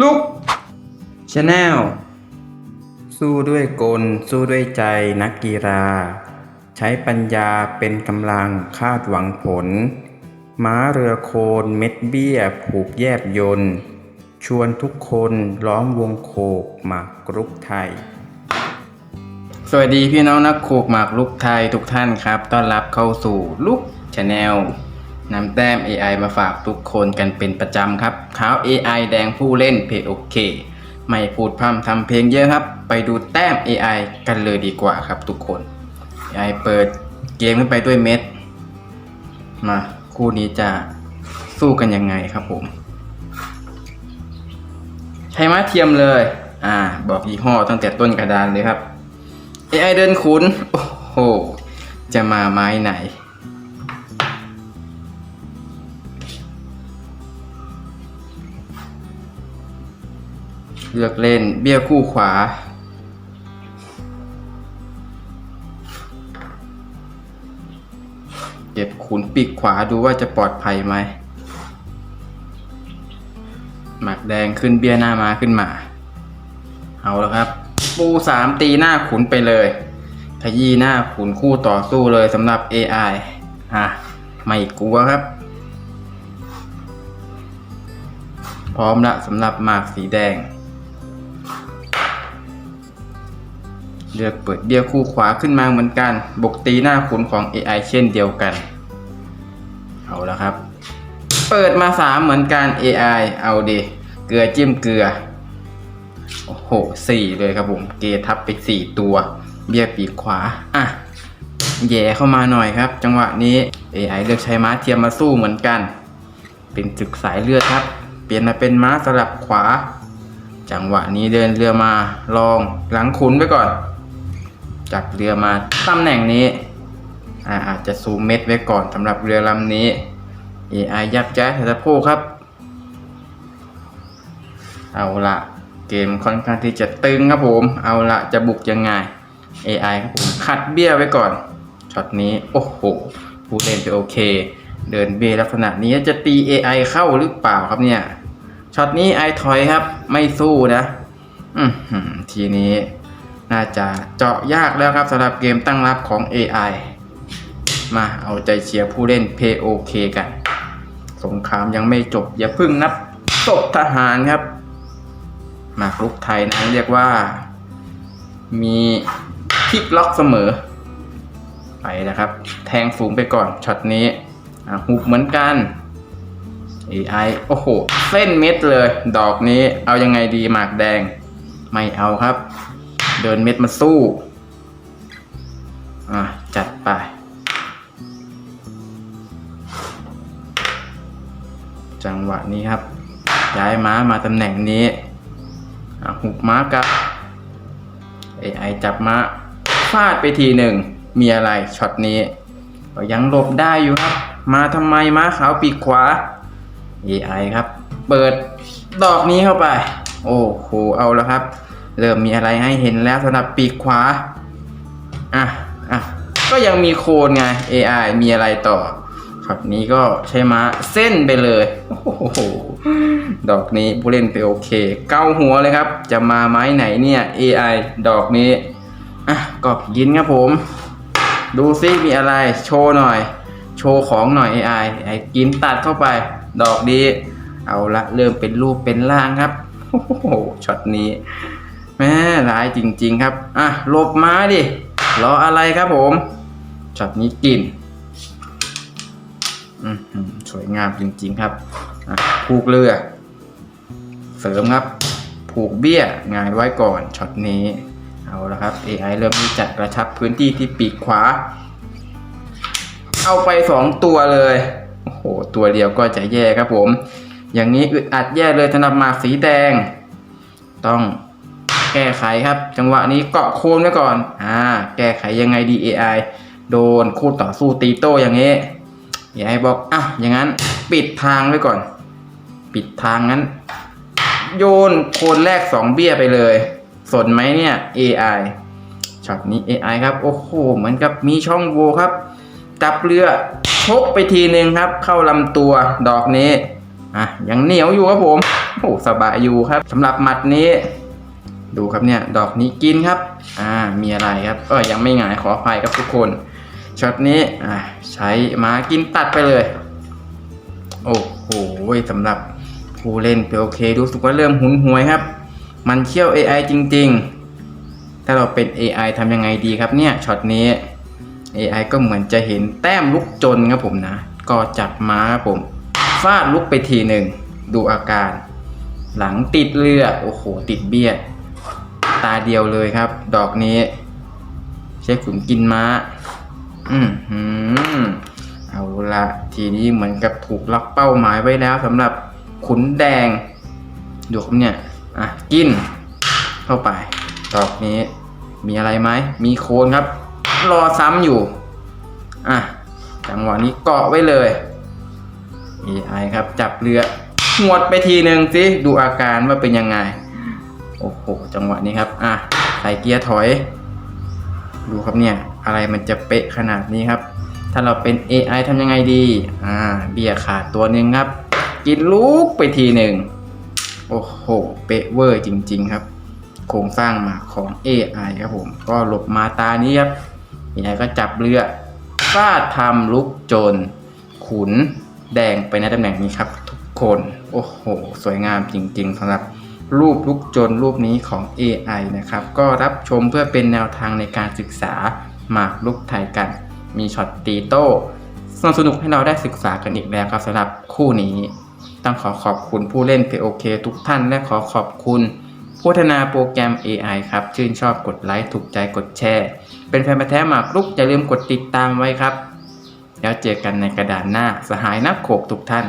ลุกชาแนลสู้ด้วยกล สู้ด้วยใจนักกีฬา ใช้ปัญญาเป็นกำลังคาดหวังผล ม้าเรือโคนเม็ดเบี้ย ผูกแยบยนต์ชวนทุกคนล้อมวงโคกหมากรุกไทย สวัสดีพี่น้องนักโคกหมากลุกไทยทุกท่านครับ ต้อนรับเข้าสู่ลุกชาแนล นำแต้ม AI มาฝากทุกคนกันเป็นประจำครับขาว AI แดงผู้เล่นเพจโอเค ไม่พูดพร่ำทำเพลงเยอะครับ ไปดูแต้ม AI กันเลยดีกว่าครับทุกคน AI เปิดเกมขึ้นไปด้วยเม็ด มาคู่นี้จะสู้กันยังไงครับผมใช้ม้าเทียมเลย อ่า บอกยี่ห้อตั้งแต่ต้นกระดานเลยครับ AI เดินขุน โอ้โห จะมาไม้ไหน เลือกเล่นเบี้ยคู่ขวา เก็บขุนปีกขวาดูว่าจะปลอดภัยไหม หมักแดงขึ้นเบี้ยหน้ามาขึ้นมา เอาแล้วครับ ปูสามตีหน้าขุนไปเลยขยี้หน้าขุนคู่ต่อสู้เลยสำหรับ AI อะ ไม่กลัวครับ พร้อมละสำหรับหมากสีแดง เลือกเปิดเบี้ยคู่ขวาขึ้นมาเหมือนกัน บกตีหน้าขุนของ AI เช่นเดียวกัน เอาแล้วครับ เปิดมาสามเหมือนกัน AI เอาดิเกลือจิ้มเกลือ โอ้โหสี่เลยครับผม เกทับไปสี่ตัว เบี้ยปีกขวา อะ แย่เข้ามาหน่อยครับ จังหวะนี้ AI เลือกใช้ม้าเทียมมาสู้เหมือนกัน เป็นศึกสายเลือดครับ เปลี่ยนมาเป็นม้าสลับขวา จังหวะนี้เดินเรือมาลองหลังขุนไปก่อน จับเรือมาตำแหน่งนี้อาอาจจะซูมเม็ดไว้ก่อนสำหรับเรือลำนี้ AI ยับย้ายสะโพกครับ เอาละเกมค่อนข้างที่จะตึงครับผม เอาละจะบุกยังไง AI ครับผมขัดเบี้ยไว้ก่อนช็อตนี้โอ้โหผู้เล่นจะโอเค เดินเบี้ยลักษณะนี้จะตี AI เข้าหรือเปล่าครับเนี่ยช็อตนี้ไอถอยครับ ไม่สู้นะอืทีนี้ น่าจะเจาะยากแล้วครับสำหรับเกมตั้งรับของ AI มาเอาใจเชียร์ผู้เล่น POK กัน สงครามยังไม่จบ อย่าเพึ่งนับตบทหารครับหมากรุกไทยนั้นเรียกว่า มีพลิกล็อกเสมอ ไปนะครับ แทงสูงไปก่อนช็อตนี้หุบเหมือนกัน AI โอ้โห เส้นเม็ดเลย ดอกนี้เอายังไงดีหมากแดง ไม่เอาครับ เดินเม็ดมาสู้ อะ จัดไป จังหวะนี้ครับ ย้ายม้ามาตำแหน่งนี้ อะหุบม้ากับ AI จับม้าฟาดไปทีหนึ่ง มีอะไรช็อตนี้ก็ยังหลบได้อยู่ครับ มาทำไมม้าขาวปีกขวา AI ครับ เปิดดอกนี้เข้าไป โอ้โห เอาแล้วครับ เริ่มมีอะไรให้เห็นแล้วสำหรับปีกขวา อะ อะ ก็ยังมีโคนไง AI มีอะไรต่อช็อตนี้ก็ใช้ม้าเส้นไปเลย โอ้โห ดอกนี้ผู้เล่นไปโอเค เก้าหัวเลยครับ จะมาไม้ไหนเนี่ย AI ดอกนี้ อะก็ยินครับผม ดูซิมีอะไร โชว์หน่อย โชว์ของหน่อย AI ไอ้กินตัดเข้าไป ดอกดีเอาละเริ่มเป็นรูปเป็นร่างครับ โอ้โห ช็อตนี้ แม่ร้ายจริง ๆ ครับ อะหลบมาดิ รออะไรครับผมช็อตนี้กินสวยงามจริง ๆ ครับอะผูกเรือ เสริมครับ ผูกเบี้ยงายไว้ก่อนช็อตนี้ เอาละครับ AI เริ่มที่จะกระชับพื้นที่ที่ปีกขวา เอาไปสองตัวเลย โอ้โห ตัวเดียวก็จะแย่ครับผม อย่างนี้อึดอัดแย่เลยสำหรับมาสีแดง ต้อง แก้ไขครับ จังหวะนี้เกาะโคนไว้ก่อน อ่า แก้ไขยังไงดี AI โดนคู่ต่อสู้ตีโต้อย่างนี้ AI บอกอะอย่างนั้นปิดทางไว้ก่อน ปิดทางงั้น โยนโคนแรกสองเบี้ยไปเลย สนไหมเนี่ย AI ช็อตนี้ AI ครับ โอ้โห เหมือนกับมีช่องโหว่ครับ จับเรือชกไปทีหนึ่งครับ เข้าลำตัวดอกนี้ อะ ยังเหนียวอยู่ครับผม โอ้สบายอยู่ครับสำหรับหมัดนี้ ดูครับเนี่ยดอกนี้กินครับ อ่ามีอะไรครับก็ยังไม่หงายขออภัยครับทุกคนช็อตนี้อ่าใช้หมากินตัดไปเลย โอ้โหสำหรับผู้เล่นเปโอเครู้สึกว่าเริ่มหุนหวยครับ มันเคี่ยว AI จริง ๆ ถ้าเราเป็น AI ทำยังไงดีครับเนี่ยช็อตนี้ AI ก็เหมือนจะเห็นแต้มลุกจนครับผมนะ ก็จับม้าครับผมฟาดลุกไปทีหนึ่งดูอาการ หลังติดเลือดโอ้โหติดเบี้ย ตาเดียวเลยครับ ดอกนี้ใช่ขุนกินม้า อืมหืมเอาละทีนี้เหมือนกับถูกล็อกเป้าหมายไว้แล้วสำหรับขุนแดงดูครับเนี่ย อะ กิน เข้าไป ดอกนี้ มีอะไรไหม มีโคนครับ รอซ้ำอยู่ อะ จังหวะนี้เกาะไว้เลย AI ครับ จับเรือหวดไปทีหนึ่งสิ ดูอาการว่าเป็นยังไง โอ้โห จังหวะนี้ครับ อะ ใส่เกียร์ถอย ดูครับเนี่ย อะไรมันจะเป๊ะขนาดนี้ครับ ถ้าเราเป็น AI ทำยังไงดี อ่า เบียร์ขาดตัวหนึ่งครับ กินลูกไปทีหนึ่ง โอ้โห เป๊ะเวอร์จริง ๆ ครับ โครงสร้างมาของ AI ครับผม ก็หลบมาตานี้ครับ AI ก็จับเรือฟาดทำลุกจรขุนแดงไปในตำแหน่งนี้ครับ ทุกคน โอ้โห สวยงามจริง ๆสำหรับ รูปลุกโจรรูปนี้ของ AI นะครับ ก็รับชมเพื่อเป็นแนวทางในการศึกษาหมากลุกไทยกัน มีช็อตตีโต้สนุกสนุกให้เราได้ศึกษากันอีกแล้วครับสำหรับคู่นี้ ต้องขอขอบคุณผู้เล่น POK ทุกท่านและขอขอบคุณพัฒนาโปรแกรม AI ครับ ชื่นชอบกดไลค์ถูกใจกดแชร์ เป็นแฟนพันธุ์แท้หมากรุกอย่าลืมกดติดตามไว้ครับ แล้วเจอกันในกระดานหน้าสหายนักโขกทุกท่าน